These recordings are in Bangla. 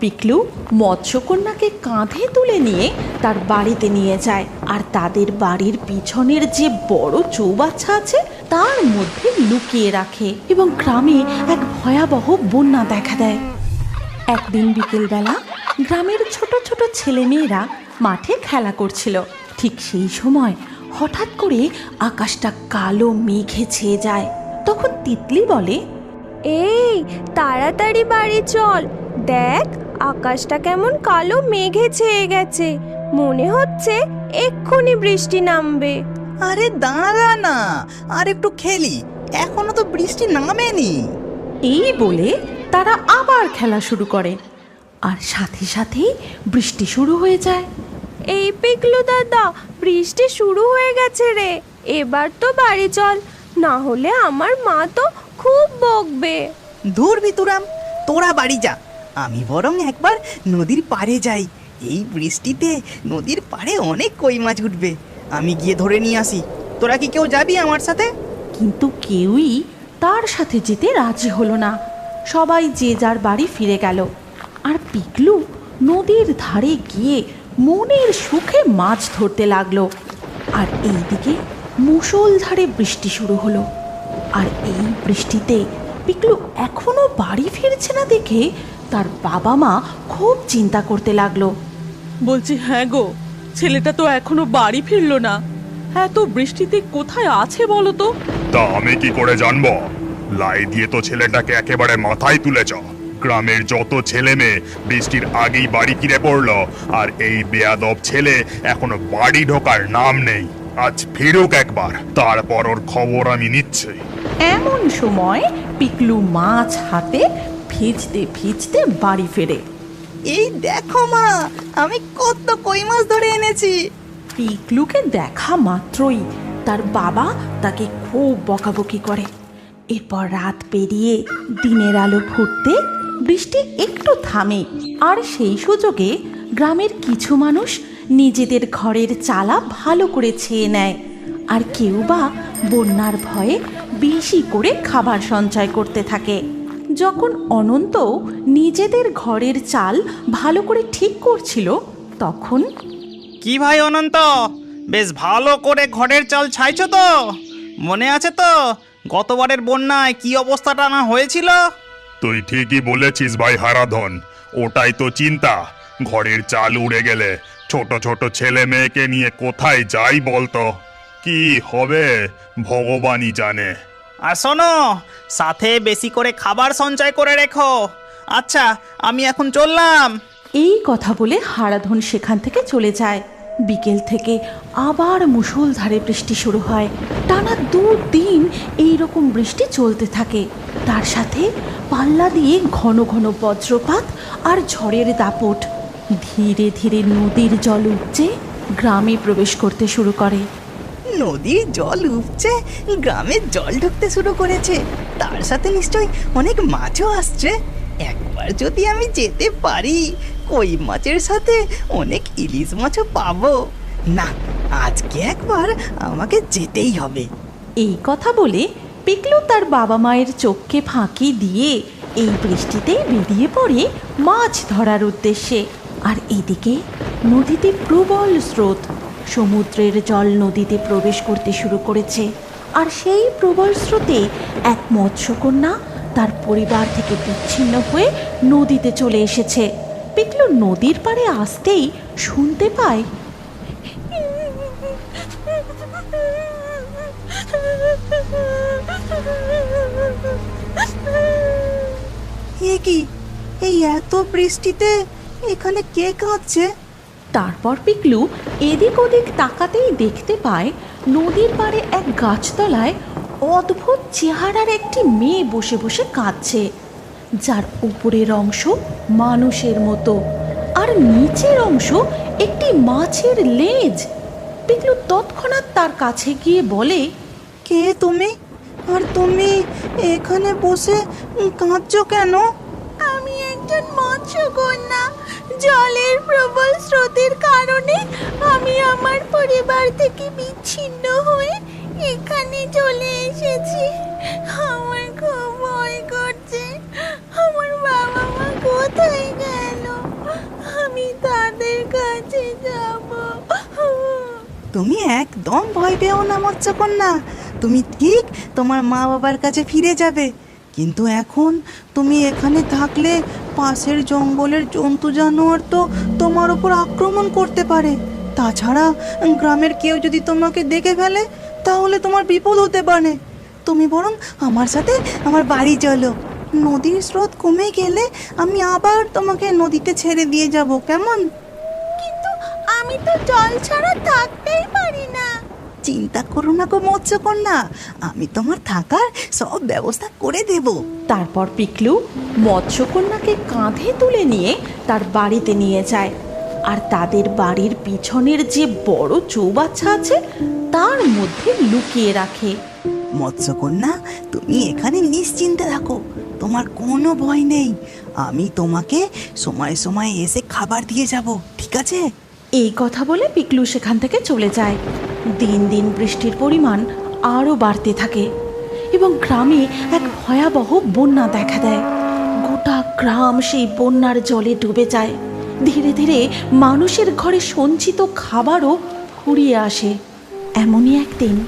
পিকলু মৎস্যকন্যাকে কাঁধে তুলে নিয়ে তার বাড়িতে নিয়ে যায়। আর তাদের বাড়ির পিছনের যে বড় চৌবাচ্চা আছে, তার মধ্যে লুকিয়ে রাখে এবং গ্রামে এক ভয়াবহ বন্যা দেখা দেয়। একদিন বিকেলবেলা গ্রামের ছোট ছোট ছেলেমেয়েরা মাঠে খেলা করছিল। ঠিক সেই সময় হঠাৎ করে আকাশটা কালো মেঘে ছেয়ে যায়। তখন তিতলি বলে, এই, তাড়াতাড়ি বাড়ি চল। দেখ আকাশটা কেমন কালো মেঘে ছেয়ে গেছে। মনে হচ্ছে এক্ষুনি বৃষ্টি নামবে। আরে দাঁড়া না আর একটু খেলি। এখনও তো বৃষ্টি নামেনি। এই বলে তারা আবার খেলা শুরু করে। আর সাথে সাথেই বৃষ্টি শুরু হয়ে যায়। এই পিকলু দাদা বৃষ্টি শুরু হয়ে গেছে রে। এবার তো বাড়ি চল না হলে আমার মা তো খুব বকবে। ধুর ভিতুরাম তোরা বাড়ি যা। আমি বরং একবার নদীর পাড়ে যাই। এই বৃষ্টিতে নদীর পাড়ে অনেক কই মাছ উঠবে। আমি গিয়ে ধরে নিয়ে আসি। তোরা কি কেউ যাবি আমার সাথে? কিন্তু কেউই তার সাথে যেতে রাজি হলো না। সবাই যে যার বাড়ি ফিরে গেল। আর পিকলু নদীর ধারে গিয়ে মনের সুখে মাছ ধরতে লাগল। আর এইদিকে মুষলধারে বৃষ্টি শুরু হলো। আর এই বৃষ্টিতে পিকলু এখনও বাড়ি ফিরছে না দেখে তার বাবা মা খুব চিন্তা করতে লাগল। বলছি হ্যাঁ গো ছেলেটা তো এখনও বাড়ি ফিরলো না। এত বৃষ্টিতে কোথায় আছে বলো তো? তা আমি কি করে জানব? লাই দিয়ে তো ছেলেটাকে একেবারে মাথায় তুলেছ। গ্রামের যত ছেলে মেয়ে বৃষ্টির আগেই বাড়ি কিনে পড়ল আর এই বেয়াদব ছেলে এখনও বাড়ি ঢোকার নাম নেই। আজ ফিরুক একবার তারপর ওর খবর আমি নিচ্ছি। এমন সময় পিকলু মাছ হাতে ভিজতে ভিজতে বাড়ি ফেরে। এই দেখো মা আমি কত কই মাছ ধরে এনেছি। পিকলুকে দেখা মাত্রই তার বাবা তাকে খুব বকাবকি করে। এরপর রাত পেরিয়ে দিনের আলো ফুটতে বৃষ্টি একটু থামে আর সেই সুযোগে গ্রামের কিছু মানুষ নিজেদের ঘরের চালা ভালো করে ছেয়ে নেয় আর কেউ বা বন্যার ভয়ে বেশি করে খাবার সঞ্চয় করতে থাকে। যখন অনন্ত নিজেদের ঘরের চাল ভালো করে ঠিক করছিল তখন কি ভাই অনন্ত? বেশ ভালো করে ঘরের চাল ছাইছো তো। মনে আছে তো গতবারের বন্যায় কি অবস্থাটা না হয়েছিল? তুই ঠিকই বলেছিস ভাই হারাধন ওটাই তো চিন্তা। ঘরের চাল উড়ে গেলে ছোট ছোট ছেলে মেয়েকে নিয়ে কোথায় যাই বলতো? কি হবে ভগবানই জানে। আর শোনো, সাথে বেশি করে খাবার সঞ্চয় করে রেখো। আচ্ছা আমি এখন চললাম। এই কথা বলে হারাধন সেখান থেকে চলে যায়। বিকেল থেকে আবার মুষলধারে বৃষ্টি শুরু হয়। টানা দুদিন এই রকম বৃষ্টি চলতে থাকে। তার সাথে পাল্লা দিয়ে ঘন ঘন বজ্রপাত আর ঝড়ের দাপট। ধীরে ধীরে নদীর জল উপচে গ্রামে প্রবেশ করতে শুরু করে। নদীর জল উপচে গ্রামে জল ঢুকতে শুরু করেছে। তার সাথে নিশ্চয়ই অনেক মাছও আসছে। একবার যদি আমি যেতে পারি, কই মাছের সাথে অনেক ইলিশ মাছও পাবো। না, আজকে একবার আমাকে যেতেই হবে। এই কথা বলে পিকলু তার বাবা মায়ের চোখকে ফাঁকি দিয়ে এই বৃষ্টিতেই বেরিয়ে পড়ে মাছ ধরার উদ্দেশ্যে। আর এদিকে নদীতে প্রবল স্রোত সমুদ্রের জল নদীতে প্রবেশ করতে শুরু করেছে। আর সেই প্রবল স্রোতে এক মৎস্যকন্যা তার পরিবার থেকে বিচ্ছিন্ন হয়ে নদীতে চলে এসেছে। পিকলু নদীর পাড়ে আসতেই শুনতে পায় কি? এই এত বৃষ্টিতে এখানে কে কাঁদছে? তারপর পিকলু এদিক ওদিক তাকাতেই দেখতে পায় নদীর পাড়ে এক গাছতলায় অদ্ভুত চেহারার একটি মেয়ে বসে বসে কাঁদছে যার উপরের অংশ মানুষের মতো আর নিচের অংশ একটি মাছের লেজ। পিকলু তৎক্ষণাৎ তার কাছে গিয়ে বলে কে তুমি? আর তুমি এখানে বসে কাঁদছো কেন? আমি একজন মৎস্যকন্যা জলের প্রবল স্রোতের কারণে আমি আমার পরিবার থেকে বিচ্ছিন্ন হয়ে এখানে চলে এসেছি। আমার খুব ভয় করছে। আমার বাবা মা কোথায় গেল? আমি তাদের কাছে যাব। তুমি একদম ভয় পেও না, মৎস্যকন্যা। তুমি ঠিক তোমার মা বাবার কাছে ফিরে যাবে। কিন্তু এখন তুমি এখানে থাকলে পাশের জঙ্গলের জন্তু জানোয়ার তো তোমার উপর আক্রমণ করতে পারে। তাছাড়া গ্রামের কেউ যদি তোমাকে দেখে ফেলে, তাহলে তোমার বিপদ হতে পারে। তুমি বরং আমার সাথে আমার বাড়ি চলো। নদীর স্রোত কমে গেলে আমি আবার তোমাকে নদীতে ছেড়ে দিয়ে যাব, কেমন? কিন্তু আমি তো জল ছাড়া থাকতেই পারি না। চিন্তা করো না গো মৎস্যকন্যা আমি তোমার থাকার সব ব্যবস্থা করে দেব। তারপর পিকলু মৎস্যকন্যাকে কাঁধে তুলে নিয়ে তার বাড়িতে নিয়ে যায়। আর তাদের বাড়ির পিছনের যে বড় চৌবাচ্চা আছে তার মধ্যে লুকিয়ে রাখে। মৎস্যকন্যা তুমি এখানে নিশ্চিন্তে থাকো তোমার কোনো ভয় নেই। আমি তোমাকে সময় সময় এসে খাবার দিয়ে যাব ঠিক আছে? এই কথা বলে পিকলু সেখান থেকে চলে যায়। দিন দিন বৃষ্টির পরিমাণ আরও বাড়তে থাকে এবং গ্রামে এক ভয়াবহ বন্যা দেখা দেয়। গোটা গ্রাম সেই বন্যার জলে ডুবে যায়। ধীরে ধীরে মানুষের ঘরে সঞ্চিত খাবারও ফুরিয়ে আসে। এমনই একদিন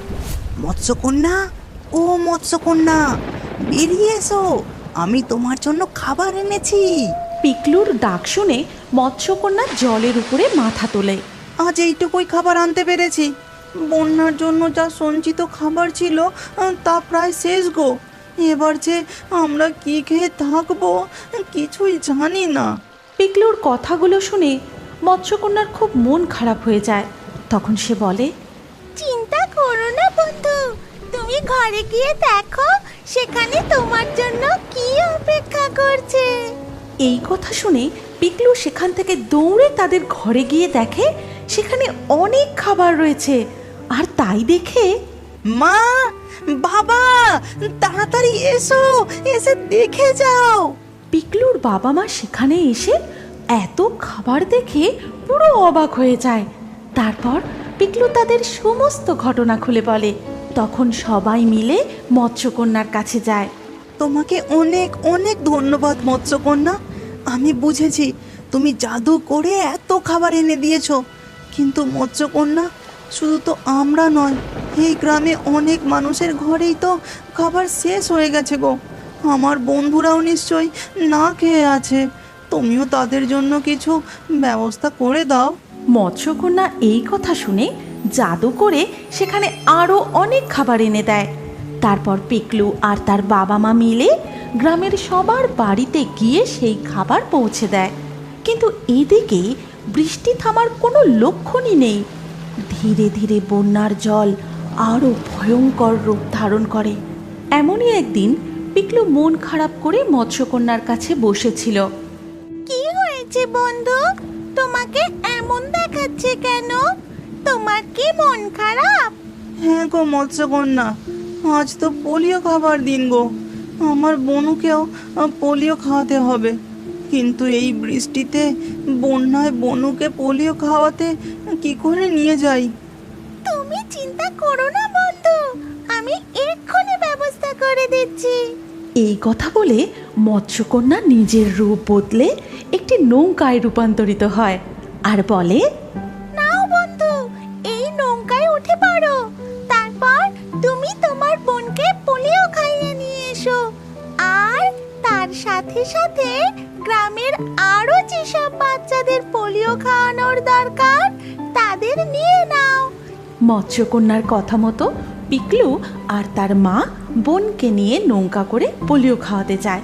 মৎস্যকন্যা ও মৎস্যকন্যা বেরিয়ে এসো। আমি তোমার জন্য খাবার এনেছি। পিকলুর ডাক শুনে মৎস্যকন্যা জলের উপরে মাথা তোলে। আজ এইটুকুই খাবার আনতে পেরেছি। বন্যার জন্য যা সঞ্চিত খাবার ছিল তা প্রায় শেষ গো। এবার যে আমরা কি খেয়ে থাকব কিছুই জানি না। পিকলুর কথাগুলো শুনে মৎস্যকন্যার খুব মন খারাপ হয়ে যায়। তখন সে বলে চিন্তা করো না বন্ধু তুমি ঘরে গিয়ে দেখো সেখানে তোমার জন্য কি অপেক্ষা করছে। এই কথা শুনে পিকলু সেখান থেকে দৌড়ে তাদের ঘরে গিয়ে দেখে সেখানে অনেক খাবার রয়েছে। তাই দেখে? মা বাবা তাড়াতাড়ি এসো এসে দেখে যাও। পিকলুর বাবা মা সেখানে এসে এত খাবার দেখে পুরো অবাক হয়ে যায়। তারপর পিকলু তাদের সমস্ত ঘটনা খুলে বলে। তখন সবাই মিলে মৎস্যকন্যার কাছে যায়। তোমাকে অনেক অনেক ধন্যবাদ মৎস্যকন্যা। আমি বুঝেছি তুমি জাদু করে এত খাবার এনে দিয়েছ। কিন্তু মৎস্যকন্যা শুধু তো আমরা নয়, এই গ্রামে অনেক মানুষের ঘরেই তো খাবার শেষ হয়ে গেছে গো। আমার বন্ধুরাও নিশ্চয়ই না খেয়ে আছে। তুমিও তাদের জন্য কিছু ব্যবস্থা করে দাও। মৎস্যকন্যা এই কথা শুনে জাদু করে সেখানে আরও অনেক খাবার এনে দেয়। তারপর পিকলু আর তার বাবা মা মিলে গ্রামের সবার বাড়িতে গিয়ে সেই খাবার পৌঁছে দেয়। কিন্তু এদিকে বৃষ্টি থামার কোনো লক্ষণই নেই। ধীরে ধীরে বন্যার জল আরও ভয়ঙ্কর রূপ ধারণ করে। এমনই একদিন পিকলু মন খারাপ করে মৎস্যকন্যার কাছে বসেছিল। কি হয়েছে বন্ধু? তোমাকে এমন দেখাচ্ছে কেন? তোমার কি মন খারাপ? হ্যাঁ গো মৎস্যকন্যা আজ তো পোলিও খাবার দিন গো। আমার বনুকেও পোলিও খাওয়াতে হবে। কিন্তু এই বৃষ্টিতে বন্যায় বনুকে পোলিও খাওয়াতে কি করে নিয়ে যাই? তুমি চিন্তা করো না বন্ধু। আমি এক্ষুনি ব্যবস্থা করে দিচ্ছি। এই কথা বলে মৎস্যকন্যা নিজের রূপ বদলে একটি নৌকায় রূপান্তরিত হয়। আর বলে নাও বন্ধু এই নৌকায় উঠে পড়ো। তারপর তুমি তোমার বোনকে পোলিও খাইয়ে নিয়ে এসো। আর তার সাথে সাথে গ্রামের আরও যেসব বাচ্চাদের পোলিও খাওয়ানোর দরকার, তাদের নিয়ে নাও। মৎস্যকন্যার কথা মতো পিকলু আর তার মা বোনকে নিয়ে নৌকা করে পোলিও খাওয়াতে যায়।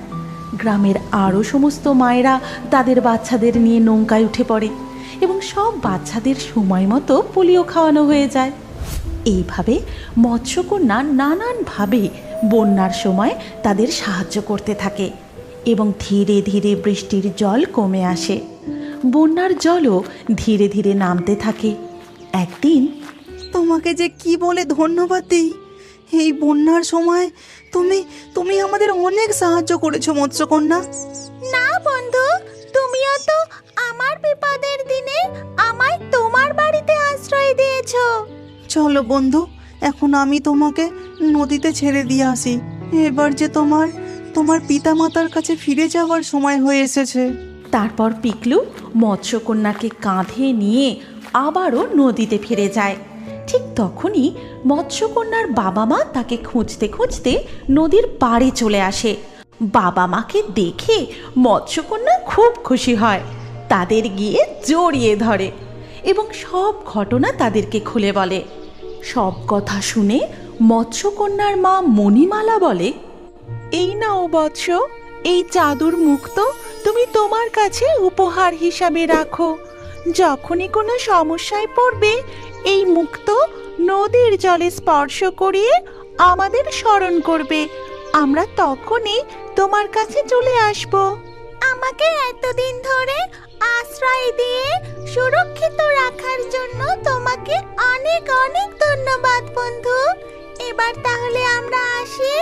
গ্রামের আরও সমস্ত মায়েরা তাদের বাচ্চাদের নিয়ে নৌকায় উঠে পড়ে এবং সব বাচ্চাদের সময় মতো পোলিও খাওয়ানো হয়ে যায়। এইভাবে মৎস্যকন্যা নানানভাবে বন্যার সময় তাদের সাহায্য করতে থাকে। এবং ধীরে ধীরে বৃষ্টির জল কমে আসে। বন্যার জলও ধীরে ধীরে নামতে থাকে। একদিন তোমাকে যে কি বলে ধন্যবাদ দিই? এই বন্যার সময় তুমি তুমি আমাদের অনেক সাহায্য করেছ মৎস্যকন্যা। না বন্ধু তুমিও তো আমার বিপদের দিনে আমায় তোমার বাড়িতে আশ্রয় দিয়েছ। চলো বন্ধু এখন আমি তোমাকে নদীতে ছেড়ে দিয়ে আসি। এবার যে তোমার তোমার পিতামাতার কাছে ফিরে যাওয়ার সময় হয়ে এসেছে। তারপর পিকলু মৎস্যকন্যাকে কাঁধে নিয়ে আবারও নদীতে ফিরে যায়। ঠিক তখনই মৎস্যকন্যার বাবা মা তাকে খুঁজতে খুঁজতে নদীর পাড়ে চলে আসে। বাবা মাকে দেখে মৎস্যকন্যা খুব খুশি হয়, তাদের গিয়ে জড়িয়ে ধরে এবং সব ঘটনা তাদেরকে খুলে বলে। সব কথা শুনে মৎস্যকন্যার মা মণিমালা বলে এই নাও বৎস, এই জাদুর মুক্ত তুমি তোমার কাছে উপহার হিসাবে রাখো। যখনই কোনো সমস্যায় পড়বে, এই মুক্ত নদীর জলে স্পর্শ করিয়ে আমাদের স্মরণ করবে। আমরা তখনই তোমার কাছে চলে আসব। আমাকে এতদিন ধরে আশ্রয় দিয়ে সুরক্ষিত রাখার জন্য তোমাকে অনেক অনেক ধন্যবাদ বন্ধু। এবার তাহলে আমরা আসি।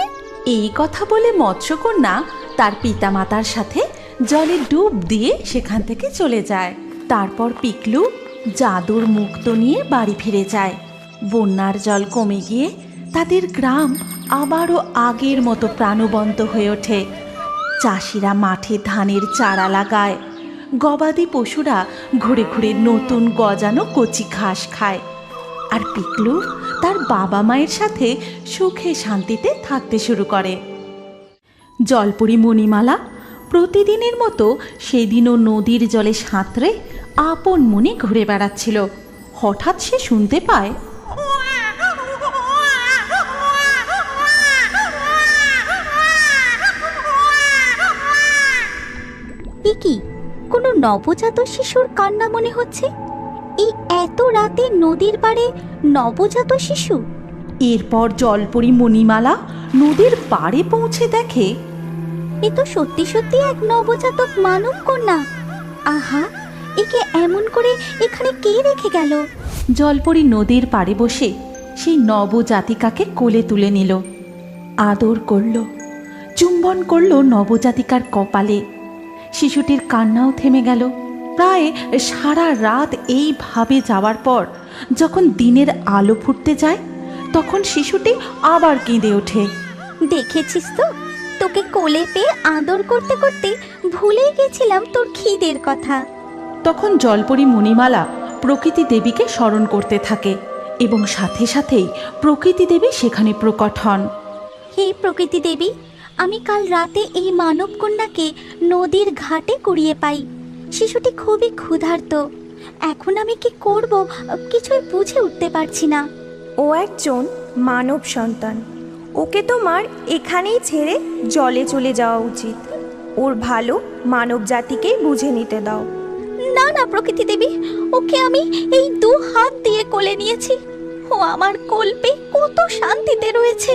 এই কথা বলে মৎস্যকন্যা তার পিতামাতার সাথে জলে ডুব দিয়ে সেখান থেকে চলে যায়। তারপর পিকলু জাদুর মুক্ত নিয়ে বাড়ি ফিরে যায়। বন্যার জল কমে গিয়ে তাদের গ্রাম আবারও আগের মতো প্রাণবন্ত হয়ে ওঠে। চাষিরা মাঠে ধানের চারা লাগায়। গবাদি পশুরা ঘুরে ঘুরে নতুন গজানো কচি ঘাস খায়। আর পিকলু তার বাবা মায়ের সাথে সুখে শান্তিতে থাকতে শুরু করে। জলপুরি মণিমালা প্রতিদিনের মতো সেদিনও নদীর জলে সাঁতরে আপন মনে ঘুরে বেড়াচ্ছিল। হঠাৎ সে শুনতে পায় কি কোনো নবজাত শিশুর কান্না মনে হচ্ছে? এই এত রাতে নদীর পাড়ে নবজাত শিশু? এরপর জলপুরি মণিমালা নদীর পাড়ে পৌঁছে দেখে এ তো সত্যি সত্যি এক নবজাতক মানব কন্যা। আহা একে এমন করে এখানে কে রেখে গেল? জলপরি নদীর পাড়ে বসে সেই নবজাতিকাকে কোলে তুলে নিল আদর করল চুম্বন করল নবজাতিকার কপালে। শিশুটির কান্নাও থেমে গেল। প্রায় সারা রাত এইভাবে যাওয়ার পর যখন দিনের আলো ফুটতে যায় তখন শিশুটি আবার কেঁদে ওঠে। দেখেছিস তো? তোকে কোলে পেয়ে আদর করতে করতে ভুলেই গেছিলাম তোর খিদের কথা। তখন জলপরি মণিমালা প্রকৃতি দেবীকে স্মরণ করতে থাকে এবং সাথে সাথেই প্রকৃতি দেবী সেখানে প্রকট হন। হে প্রকৃতি দেবী আমি কাল রাতে এই মানব কন্যাকে নদীর ঘাটে কুড়িয়ে পাই। শিশুটি খুবই ক্ষুধার্ত। এখন আমি কি করব? কিছুই বুঝে উঠতে পারছি না। ও একজন মানব সন্তান। ওকে তোমার এখানেই ছেড়ে জলে চলে যাওয়া উচিত। ওর ভালো মানব জাতিকেই বুঝে নিতে দাও। না না প্রকৃতি দেবী ওকে আমি এই দু হাত দিয়ে কোলে নিয়েছি। ও আমার কোলপে কত শান্তিতে রয়েছে।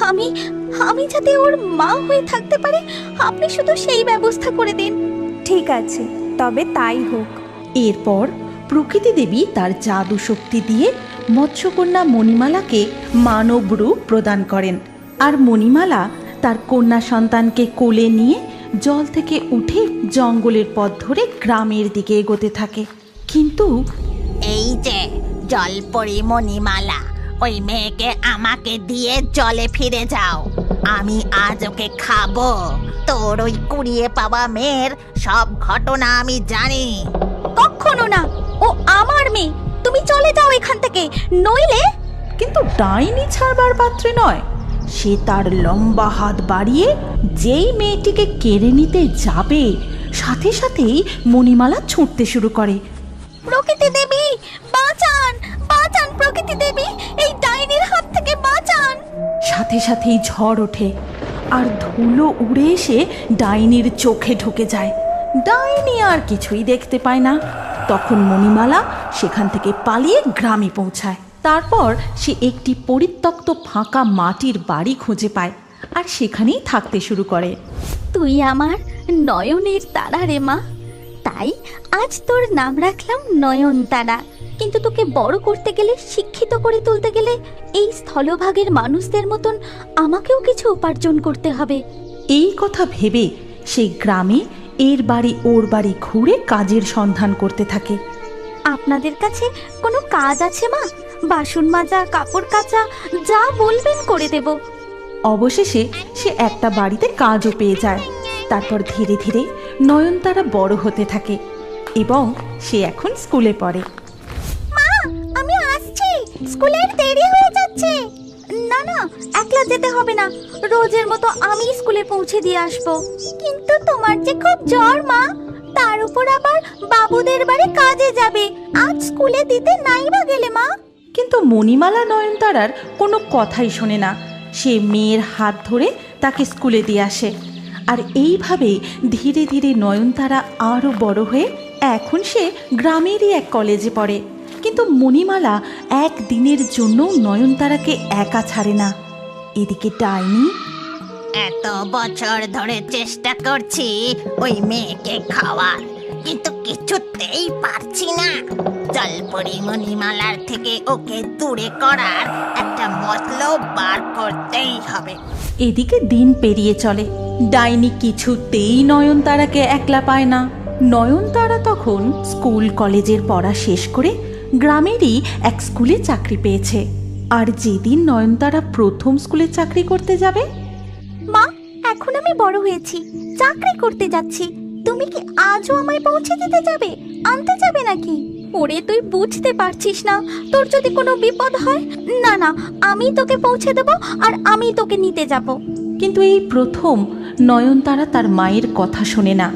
আমি আমি যাতে ওর মা হয়ে থাকতে পারে আপনি শুধু সেই ব্যবস্থা করে দিন। ঠিক আছে তবে তাই হোক। এরপর প্রকৃতি দেবী তার জাদু শক্তি দিয়ে মৎস্যকন্যা মণিমালাকে মানব রূপ প্রদান করেন। আর মণিমালা তার কন্যা সন্তানকে কোলে নিয়ে জল থেকে উঠে জঙ্গলের পথ ধরে গ্রামের দিকে এগোতে থাকে। কিন্তু এই যে জল জলপরি মণিমালা ওই মেয়েকে আমাকে দিয়ে জলে ফিরে যাও। আমি আজ ওকে খাব। তোর ওই কুড়িয়ে পাওয়া মেয়ের সব ঘটনা আমি জানি। কখনো না। ও আমার মেয়ে। তুমি চলে যাও এখান থেকে। নইলে কিন্তু ডাইনি ছাড়বার পাত্রে নয়। সে তার লম্বা হাত বাড়িয়ে যেই মেয়েটিকে কেড়ে নিতে যাবে সাথে সাথেই মণিমালা ছুটতে শুরু করে। প্রকৃতি দেবী বাঁচান! বাঁচান প্রকৃতি দেবী! সাথে সাথেই ঝড় ওঠে। আর ধুলো উড়ে এসে ডাইনির চোখে ঢুকে যায়। ডাইনি আর কিছুই দেখতে পায় না। তখন মণিমালা সেখান থেকে পালিয়ে গ্রামে পৌঁছায়। তারপর সে একটি পরিত্যক্ত ফাঁকা মাটির বাড়ি খুঁজে পায় আর সেখানেই থাকতে শুরু করে। তুই আমার নয়নের তারা রে মা। তাই আজ তোর নাম রাখলাম নয়ন তারা কিন্তু তোকে বড় করতে গেলে, শিক্ষিত করে তুলতে গেলে স্থলভাগের মানুষদের মতন আমাকেও কিছু উপার্জন করতে হবে। এই কথা ভেবে সেই গ্রামে এর বাড়ি ওর বাড়ি ঘুরে কাজের সন্ধান করতে থাকে। আপনাদের কাছে কোনো কাজ আছে মা? বাসন মাজা কাপড় কাচা যা বলবেন করে দেব। অবশেষে সে একটা বাড়িতে কাজও পেয়ে যায়। তারপর ধীরে ধীরে নয়নতারা বড় হতে থাকে এবং সে এখন স্কুলে পড়ে। স্কুলের দেরি হয়ে যাচ্ছে। না না, একলা যেতে হবে না। রোজের মতো আমি স্কুলে পৌঁছে দিয়ে আসব। কিন্তু তোমার যে খুব জ্বর, মা, তার উপর আবার বাবুদের বাড়ি কাজে যাবে। আজ স্কুলে দিতে নাই বা গেলে, মা। কিন্তু মণিমালা নয়নতারার কোনো কথাই শোনে না। সে মেয়ের হাত ধরে তাকে স্কুলে দিয়ে আসে। আর এইভাবে ধীরে ধীরে নয়নতারা আরও বড় হয়ে এখন সে গ্রামেরই এক কলেজে পড়ে। কিন্তু মণিমালা এক দিনের জন্য নয়নতারাকে একা ছাড়ে না। এদিকে ডাইনি। এত বছর ধরে চেষ্টা করছি ওই মেয়েকে খাওয়ার কিন্তু কিছুতেই পারছি না। জলপরি মণিমালার থেকে ওকে দূরে করার একটা মতলব বার করতেই হবে। এদিকে দিন পেরিয়ে চলে। ডাইনি কিছুতেই নয়নতারাকে একলা পায় না। নয়নতারা তখন স্কুল কলেজের পড়া শেষ করে গ্রামেরই এক স্কুলে চাকরি পেয়েছে। আর যেদিন নয়নতারা প্রথম স্কুলে চাকরি করতে যাবে? মা এখন আমি বড় হয়েছি। চাকরি করতে যাচ্ছি। তুমি কি আজও আমায় পৌঁছে দিতে যাবে? আনতে যাবে নাকি? ওরে তুই বুঝতে পারছিস না। তোর যদি কোনো বিপদ হয় না না আমি তোকে পৌঁছে দেবো আর আমি তোকে নিতে যাব। কিন্তু এই প্রথম নয়নতারা তার মায়ের কথা শোনে না।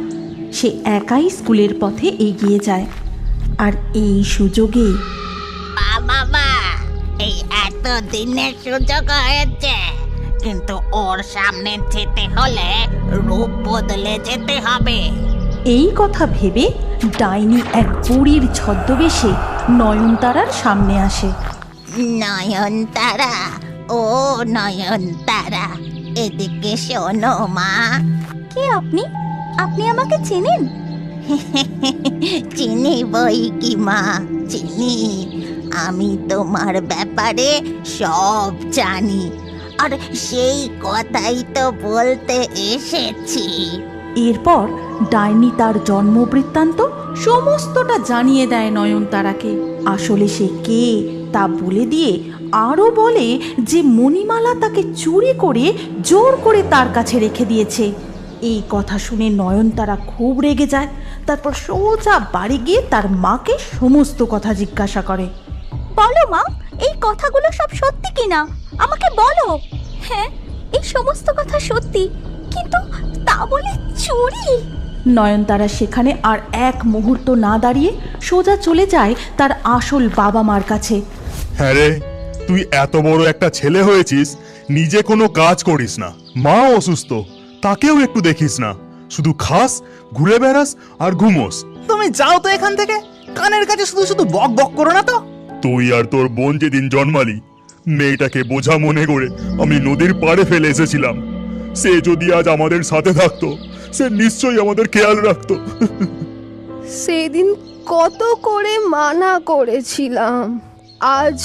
সে একাই স্কুলের পথে এগিয়ে যায়। আর এই সুযোগে বাবা মা এই এত দিনের সুযোগ হয়েছে। কিন্তু ওর সামনে যেতে হলে রূপ বদলে যেতে হবে। এই কথা ভেবে ডাইনি এক বুড়ির ছদ্মবেশে নয়নতারার সামনে আসে। নয়নতারা ও নয়নতারা এদিকে শোনো মা। কে আপনি? আপনি আমাকে চেনেন? চিনি বই কি, মা? চিনি। আমি তোমার ব্যাপারে সব জানি। আর সেই কথাই তো বলতে এসেছি। এরপর ডাইনি তার জন্ম বৃত্তান্ত সমস্তটা জানিয়ে দেয় নয়নতারাকে। আসলে সে কে তা বলে দিয়ে আরও বলে যে মণিমালা তাকে চুরি করে জোর করে তার কাছে রেখে দিয়েছে। এই কথা শুনে নয়নতারা খুব রেগে যায়। তারপর সোজা বাড়ি গিয়ে তার মাকে সমস্ত কথা জিজ্ঞাসা করে। বলো মা এই কথাগুলো সব সত্যি কিনা? আমাকে বলো। হ্যাঁ এই সমস্ত কথা সত্যি কিন্তু তা বলে চুরি। নয়নতারা সেখানে আর এক মুহূর্ত না দাঁড়িয়ে সোজা চলে যায় তার আসল বাবা মার কাছে। হ্যাঁ রে তুই এত বড় একটা ছেলে হয়েছিস নিজে কোনো কাজ করিস না। মা অসুস্থ। তাকেও একটু দেখিস না। শুধু খাস ঘুরে বেড়াস আর ঘুমোস। তুমি যাও তো এখান থেকে। কানের কাছে শুধু শুধু বক বক করো না তো। তুই আর তোর বোন যেদিন জন্মালি মেয়েটাকে বোঝা মনে করে আমি নদীর পাড়ে ফেলে এসেছিলাম। সে যদি আজ আমাদের সাথে থাকতো সে নিশ্চয়ই আমাদের খেয়াল রাখতো। সেদিন কত করে মানা করেছিলাম। আজ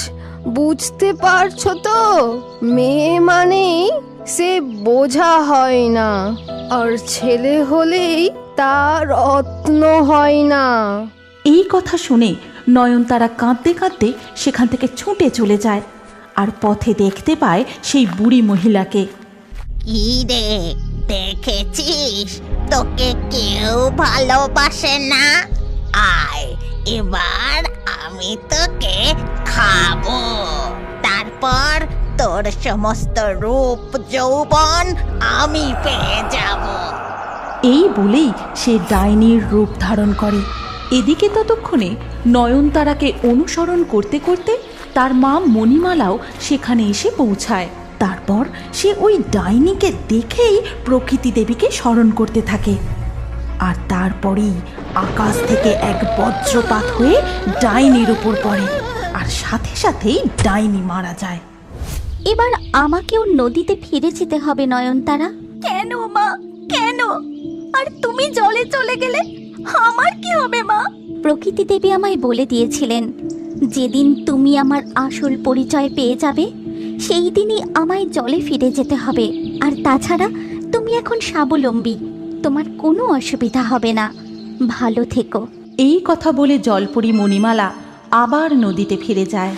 বুঝতে পারছ তো? মেয়ে মানেই সে বোঝা হয় না। আর ছেলে হলেই তার রত্ন হয় না। এই কথা শুনে নয়নতারা কাঁদতে কাঁদতে সেখান থেকে ছুটে চলে যায় আর পথে দেখতে পায় সেই বুড়ি মহিলাকে। কি রে দেখেছিস? তোকে কেউ ভালোবাসে না? আয় এবার আমি তোকে খাব। তারপর তোর সমস্ত রূপ, যৌবন আমি পেয়ে যাব। এই বলেই সে ডাইনির রূপ ধারণ করে। এদিকে ততক্ষণে নয়নতারাকে অনুসরণ করতে করতে তার মা মণিমালাও সেখানে এসে পৌঁছায়। তারপর সে ওই ডাইনিকে দেখেই প্রকৃতি দেবীকে স্মরণ করতে থাকে। আর তারপরেই আকাশ থেকে এক বজ্রপাত হয়ে ডাইনির উপর পড়ে আর সাথে সাথেই ডাইনি মারা যায়। এবার আমাকেও নদীতে ফিরে যেতে হবে নয়নতারা। কেন মা? কেন? আর তুমি জলে চলে গেলে আমার কি হবে মা? প্রকৃতি দেবী আমায় বলে দিয়েছিলেন যেদিন তুমি আমার আসল পরিচয় পেয়ে যাবে সেই দিনই আমায় জলে ফিরে যেতে হবে। আর তাছাড়া তুমি এখন স্বাবলম্বী তোমার কোনো অসুবিধা হবে না। ভালো থেকো। এই কথা বলে জলপুরি মণিমালা আবার নদীতে ফিরে যায়।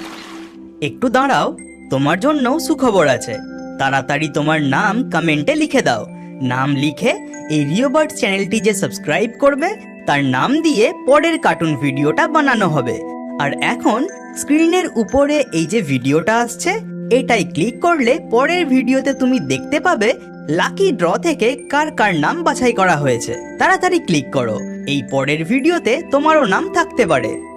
একটু দাঁড়াও তোমার জন্য সুখবর আছে। তাড়াতাড়ি তোমার নাম কমেন্টে লিখে দাও। নাম লিখে এই রিওবার্ড চ্যানেলটি যে সাবস্ক্রাইব করবে তার নাম দিয়ে পরের কার্টুন ভিডিওটা বানানো হবে। আর এখন স্ক্রিনের উপরে এই যে ভিডিওটা আসছে এটাই ক্লিক করলে পরের ভিডিওতে তুমি দেখতে পাবে লাকি ড্র থেকে কার কার নাম বাছাই করা হয়েছে। তাড়াতাড়ি ক্লিক করো। এই পরের ভিডিওতে তোমারও নাম থাকতে পারে।